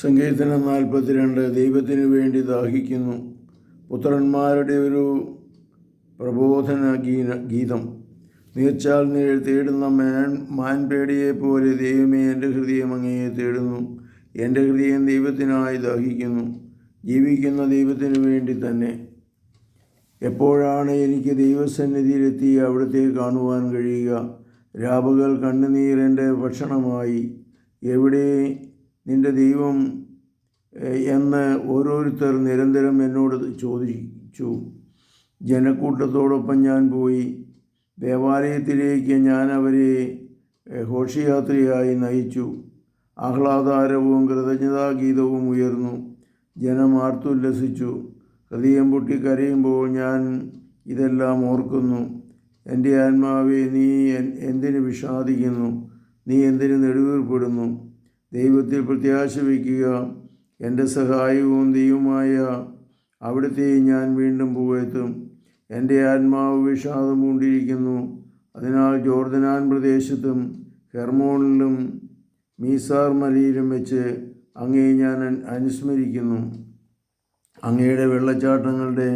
സങ്കീർത്തനം നാൽപ്പത്തിരണ്ട് ദൈവത്തിനു വേണ്ടി ദാഹിക്കുന്നു. പുത്രന്മാരുടെ ഒരു പ്രബോധന ഗീന ഗീതം. നീർച്ചാൽ നീ തേടുന്ന മാൻ മാൻപേടിയെ പോലെ ദൈവമേ എന്റെ ഹൃദയം അങ്ങയെ തേടുന്നു. എന്റെ ഹൃദയം ദൈവത്തിനായി ദാഹിക്കുന്നു. ജീവിക്കുന്ന ദൈവത്തിനു വേണ്ടി തന്നെ. എപ്പോഴാണ് എനിക്ക് ദൈവസന്നിധിയിലെത്തി അവിടുത്തെ കാണുവാൻ കഴിയുക? രാപകൽ കണ്ണുനീർ എന്റെ ഭക്ഷണമായി. എവിടെ നിന്റെ ദൈവം എന്ന് ഓരോരുത്തർ നിരന്തരം എന്നോട് ചോദിച്ചു. ജനക്കൂട്ടത്തോടൊപ്പം ഞാൻ പോയി. ദേവാലയത്തിലേക്ക് ഞാൻ അവരെ ഘോഷയാത്രയായി നയിച്ചു. ആഹ്ലാദാരവും കൃതജ്ഞതാഗീതവും ഉയർന്നു. ജനം ആർത്തുല്ലസിച്ചു. ഹൃദയം പൊട്ടി കരയുമ്പോൾ ഞാൻ ഇതെല്ലാം ഓർക്കുന്നു. എന്റെ ആത്മാവെ നീ എന്തിന് വിഷാദിക്കുന്നു? നീ എന്തിന് നെടുവീർപ്പെടുന്നു? ദൈവത്തിൽ പ്രത്യാശ വയ്ക്കുക എന്റെ സഹായവും ദൈവമായ അവിടുത്തെ ഞാൻ വീണ്ടും പുകഴ്ത്തും. എന്റെ ആത്മാവ് വിഷാദം കൊണ്ടിരിക്കുന്നു. അതിനാൽ ജോർദനാൻ പ്രദേശത്തും ഹെർമോണിലും മീസാർ മലയിലും വെച്ച് അങ്ങേ ഞാൻ അനുസ്മരിക്കുന്നു. അങ്ങയുടെ വെള്ളച്ചാട്ടങ്ങളുടെ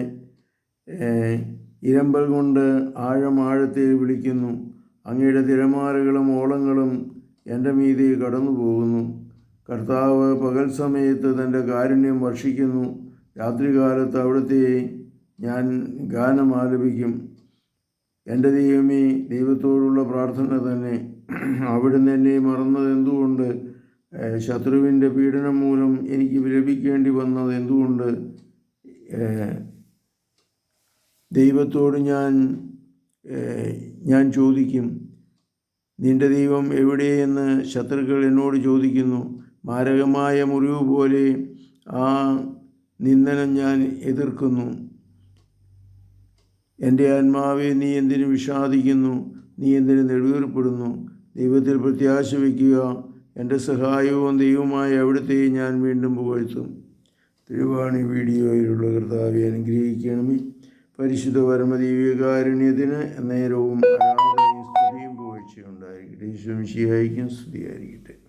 ഇരമ്പൽ കൊണ്ട് ആഴം ആഴത്തെ വിളിക്കുന്നു. അങ്ങയുടെ തിരമാലകളും ഓളങ്ങളും എന്റെ മീതി കടന്നു പോകുന്നു കർത്താവ് പകൽ സമയത്ത് തന്റെ കാരുണ്യം വർഷിക്കുന്നു. രാത്രികാലത്ത് അവിടുത്തെ ഞാൻ ഗാനം ആലപിക്കും. എന്റെ ദൈവമേ ദൈവത്തോടുള്ള പ്രാർത്ഥന തന്നെ. അവിടുന്ന് എന്നെ മറന്നത് എന്തുകൊണ്ട്? ശത്രുവിന്റെ പീഡനം മൂലം എനിക്ക് വിലപിക്കേണ്ടി വന്നത് എന്തുകൊണ്ട്? ദൈവത്തോട് ഞാൻ ഞാൻ ചോദിക്കും. നിന്റെ ദൈവം എവിടെയെന്ന് ശത്രുക്കൾ എന്നോട് ചോദിക്കുന്നു. മാരകമായ മുറിവ് പോലെ ആ നിന്ദനം ഞാൻ എതിർക്കുന്നു. എന്റെ ആത്മാവെ നീ എന്തിനു വിഷാദിക്കുന്നു? നീ എന്തിനു നെടുവേർപ്പെടുന്നു? ദൈവത്തിൽ പ്രത്യാശ വയ്ക്കുക. എന്റെ സഹായവും ദൈവമായ അവിടുത്തെ ഞാൻ വീണ്ടും പുകഴ്ത്തും. തിരുവാണി വീഡിയോയിലുള്ള കർത്താവെ അനുഗ്രഹിക്കണമേ. പരിശുദ്ധ പരമദൈവികാരുണ്യത്തിന് നേരവും ആരാധനയും Ele exigia a isso de.